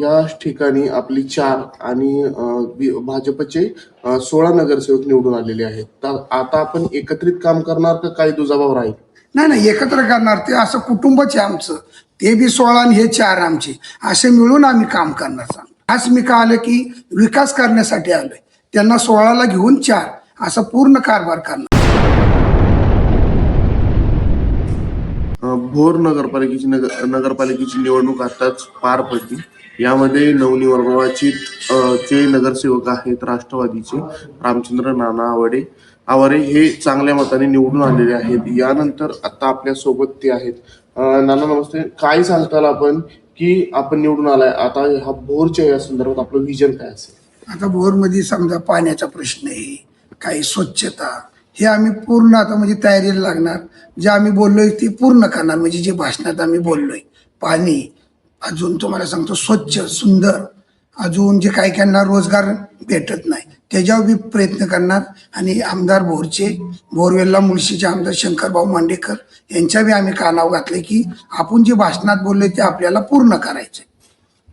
या ठिकाणी आपली चार आणि भाजपचे सोळा नगरसेवक निवडून आलेले आहेत. तर आता आपण एकत्रित काम करणार का काही दुजाभाव राहील? नाही नाही एकत्र करणार. ते असं कुटुंबच आहे आमचं. ते बी सोळा आणि हे चार आमचे. असे मिळून आम्ही काम करणार. सांग आज मी का आलं की विकास करण्यासाठी आलोय. त्यांना सोळाला घेऊन चार असा पूर्ण कारभार करणार. भोर नगरपालिकेची नगर नगरपालिकेची निवडणूक आताच पार पडली. यामध्ये नवनिर्वाचित अ, जे नगरसेवक आहेत राष्ट्रवादीचे रामचंद्र नाना आवडे. आवारे हे चांगल्या मताने निवडून आलेले आहेत. यानंतर आता आपल्यासोबत ते आहेत. नाना नमस्ते. काय सांगताल आपण की आपण निवडून आलाय? आता हा भोरच्या या संदर्भात आपलं विजन काय असेल? आता भोरमध्ये समजा पाण्याचा प्रश्न आहे काही स्वच्छता हे आम्ही पूर्ण आता म्हणजे तयारीला लागणार. जे आम्ही बोललोय ते पूर्ण करणार. म्हणजे जे भाषणात आम्ही बोललोय पाणी अजून तुम्हाला सांगतो स्वच्छ सुंदर अजून जे काही काहींना रोजगार भेटत नाही त्याच्यावर बी प्रयत्न करणार. आणि आमदार भोरचे बोरवेल्ला मुळशीचे आमदार शंकरभाऊ मांडेकर यांच्या बी आम्ही कानावर घातले की आपण जे भाषणात बोललोय ते आपल्याला पूर्ण करायचं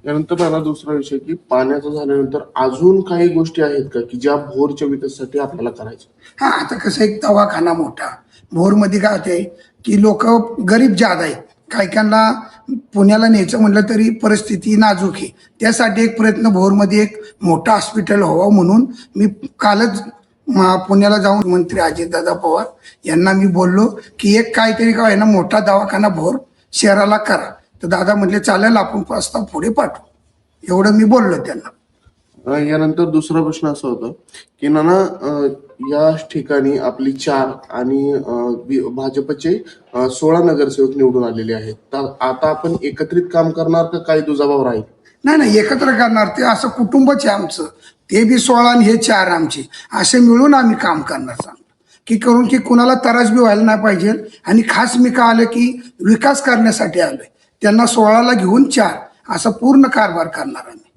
यानंतर मला दुसरा विषय की पाण्याचं झाल्यानंतर अजून काही गोष्टी आहेत का की ज्या भोरच्या विकासासाठी आपल्याला करायच्या? हा आता कसं एक दवाखाना मोठा. भोरमध्ये काय होते की लोक गरीब जाद आहेत. काही काहींना पुण्याला न्यायचं म्हटलं तरी परिस्थिती नाजूक आहे. त्यासाठी एक प्रयत्न भोरमध्ये एक मोठं हॉस्पिटल व्हावं म्हणून मी कालच पुण्याला जाऊन मंत्री अजितदादा पवार यांना मी बोललो की एक काहीतरी का ना मोठा दवाखाना भोर शहराला करा. तर दादा म्हटले चालेल आपण प्रस्ताव पुढे पाठवू. एवढं मी बोललो त्यांना. अ, यानंतर दुसरा प्रश्न असा होता की नाना अ, या ठिकाणी आपली चार आणि भाजपचे अ, सोळा नगरसेवक निवडून आलेले आहेत. तर आता आपण एकत्रित काम करणार का काही दुजाभाव राहील? नाही नाही एकत्र करणार. ते असं कुटुंबच आहे आमचं. ते बी सोळा आणि हे चार आमचे. असे मिळून आम्ही काम करणार चांगलं. की करून की कुणाला त्रास बी व्हायला नाही पाहिजे. आणि खास मी का आलं की विकास करण्यासाठी आलोय. त्यांना सोळाला घेऊन चार. असा पूर्ण कारभार करणार आम्ही.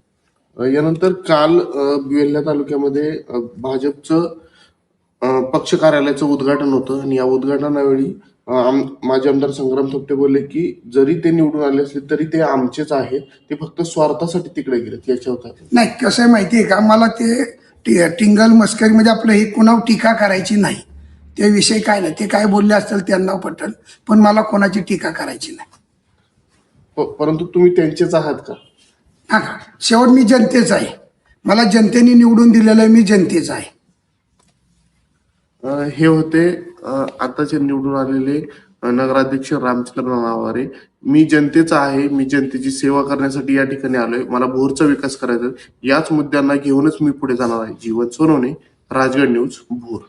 यानंतर काल वेल्हा तालुक्यामध्ये भाजपचं पक्ष कार्यालयाचं उद्घाटन होतं. आणि या उद्घाटनावेळी आम- माजी आमदार संग्राम थोपटे बोलले की जरी ते निवडून आले असले तरी ते आमचेच आहेत. ते फक्त स्वार्थासाठी तिकडे गेलेत याच्यावर काय नाही कसं आहे माहिती आहे का? मला ते टिंगल मस्करी म्हणजे आपलं हे कुणावर टीका करायची नाही. ते विषय काय नाही. ते काय बोलले असतील त्यांना पटल पण मला कोणाची टीका करायची नाही. परंतु तुम्ही त्यांचेच आहात का? हा का शेवट मी जनतेच आहे. मला जनतेने निवडून दिलेलं आहे मी जनतेच आहे. हे होते आताचे निवडून आलेले नगराध्यक्ष रामचंद्र नावारे मी जनतेचा आहे मी जनतेची सेवा करण्यासाठी या ठिकाणी आलोय. मला भोरचा विकास करायचा आहे. याच मुद्द्यांना घेऊनच मी पुढे जाणार आहे. जीवन सोनवणे राजगड न्यूज भोर